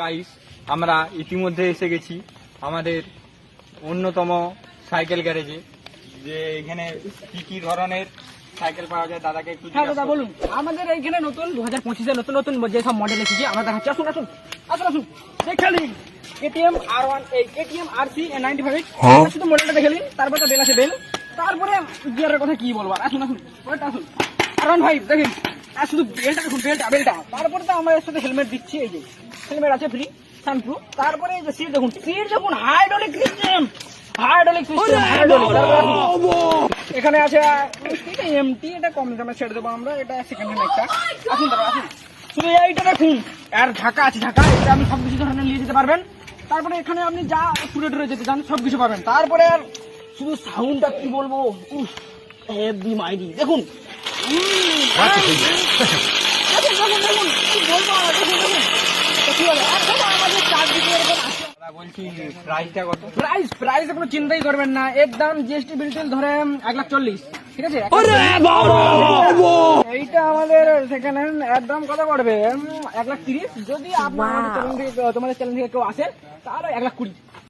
Guys আমরা ইতিমধ্যে এসে গেছি আমাদের অন্যতম সাইকেল গ্যারেজে। যে এখানে কি কি ধরনের সাইকেল পাওয়া যায় দাদাকে একটু হ্যাঁ দাদা বলুন। আমাদের এইখানে নতুন দু হাজার পঁচিশে নতুন নতুন যে সব মডেল এসেছে আমরা দেখাচ্ছি। আসুন আসুন আসুন আসুন। দেখে নিন। কেটিএম আর ওয়ান এই KTM R C ninety five শুধু মডেলটা দেখে নিন তারপরে তো বেল আছে বেল তারপরে গিয়ারের কথা কি বলব? আসুন আসুন আসুন। আর ওয়ান ফাইভ দেখেন আর শুধু বেলটা দেখুন বেলটা বেলটা তারপরে তো আমরা এর সাথে হেলমেট দিচ্ছি এই যে। হেলমেট আছে ফ্রি সানপ্রুফ তারপরে এই যে সিট দেখুন সিট দেখুন hydraulic system hydraulic system hydraulic এখানে আছে এমটি এটা কম দামে ছেড়ে দেবো আমরা এটা সেকেন্ড হ্যান্ড একটা। আসুন দাদা আসুন। শুধু এইটা দেখুন আর ঢাকা আছে ঢাকা এটা আপনি সব কিছু ধরনের নিয়ে যেতে পারবেন। তারপরে এখানে আপনি যা টুরে টুরে যেতে চান সব কিছু পাবেন। তারপরে আর শুধু সাউন্ডটা কি বলব? উফ হেভি মাইরি দেখুন। দেখুন, দেখুন, দেখুন, কি বলব আর, দেখুন, দেখুন। তো কি বলে, আর দেখো আমাদের চারদিকে এরকম আছে। দাদা বলছি প্রাইসটা কত প্রাইস প্রাইস কোনো চিন্তাই করবেন না। এর দাম জিএসটি বিলটিল ধরে এক লাখ চল্লিশ। ঠিক আছে? এইটা আমাদের সেকেন্ড হ্যান্ড এর দাম কত পড়বে? এক লাখ তিরিশ। যদি আপনার তোমাদের চ্যানেল থেকে কেউ আসেন তাহলে এক লাখ কুড়ি।